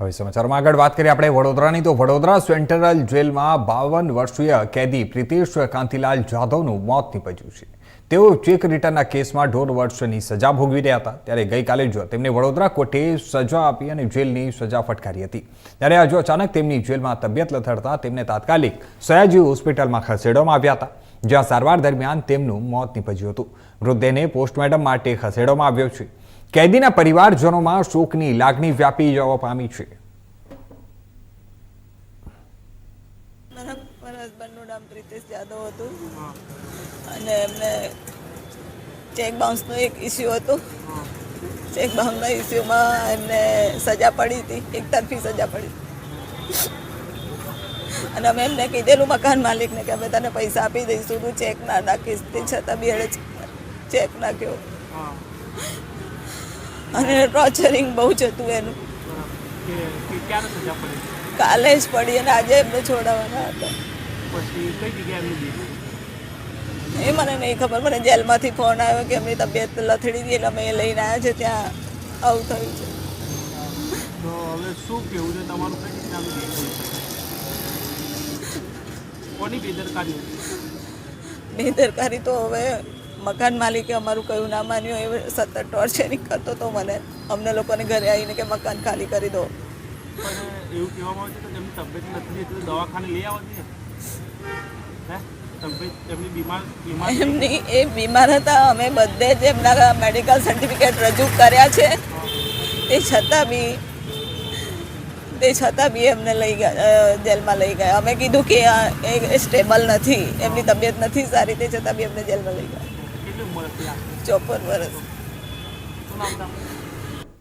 હવે સમાચારમાં આગળ વાત કરીએ આપણે વડોદરાની. તો વડોદરા સેન્ટ્રલ જેલમાં બાવન વર્ષીય કેદી પ્રિતેશ કાંતિલાલ જાધવનું મોત નીપજ્યું છે. તેઓ ચેક રિટર્નના કેસમાં દોઢ વર્ષની સજા ભોગવી રહ્યા હતા. ત્યારે ગઈકાલે જ તેમને વડોદરા કોર્ટે સજા આપી અને જેલની સજા ફટકારી હતી. ત્યારે આજે અચાનક તેમની જેલમાં તબિયત લથડતા તેમને તાત્કાલિક સયાજી હોસ્પિટલમાં ખસેડવામાં આવ્યા હતા, જ્યાં સારવાર દરમિયાન તેમનું મોત નીપજ્યું હતું. મૃતદેહને પોસ્ટમોર્ટમ માટે ખસેડવામાં આવ્યો છે. કેદીના પરિવારજનોમાં શોકની લાગણી વ્યાપી જવા પામી છે. અને એમને ચેક બાઉન્સનો એક ઇસ્યુ હતો. ચેક બાઉન્સના ઇસ્યુમાં એમને સજા પડી હતી. એક તરફી સજા પડી અને અમે એમને કીધેલું મકાન માલિકને કે અમે તને પૈસા આપી દઈશું. તું ચેક ના નાખીશ. તે છતાં બી એણે ચેક નાખ્યો અને ટોર્ચરિંગ બહુ જ હતું એનું. કાલે જ પડી અને આજે એમને છોડાવવાના હતા. એ મને નહીં ખબર મને જેલમાંથી ફોન આવ્યો કે એમની તબિયત લથડી હતી એટલે અમે લઈને આવ્યા છે ત્યાં આવું થયું છે. તો હવે શું કેવું છે? તમારું કઈ રીતના આવી ડેથ થઈ શકે કોની બેદરકારી બેદરકારી તો હવે મકાન માલિકે અમારું કયું ના માન્યું એ સતત ટોર્ચરિંગ કરતો તો મને અમને લોકોને ઘરે આવીને કે મકાન ખાલી કરી દો. એવું કહેવામાં આવે છે કે તેમની તબિયત નથી એટલે દવાખાને લઈ આવવા જોઈએ? હે? તબિયત એમની બીમાર બીમાર છે. એમની એ બીમાર હતા અમે બધે જ એમના મેડિકલ સર્ટિફિકેટ રજૂ કર્યા છે. તે છતાં બી તે છતાં બી એમને લઈ ગયા જેલમાં લઈ ગયા. અમે કીધું કે આ એ સ્ટેબલ નથી એમની તબિયત નથી સારી તે છતાં બી એમને જેલમાં લઈ ગયા. કેટલી ઉંમર હતી આ ચોપન વર્ષ શું નામ હતું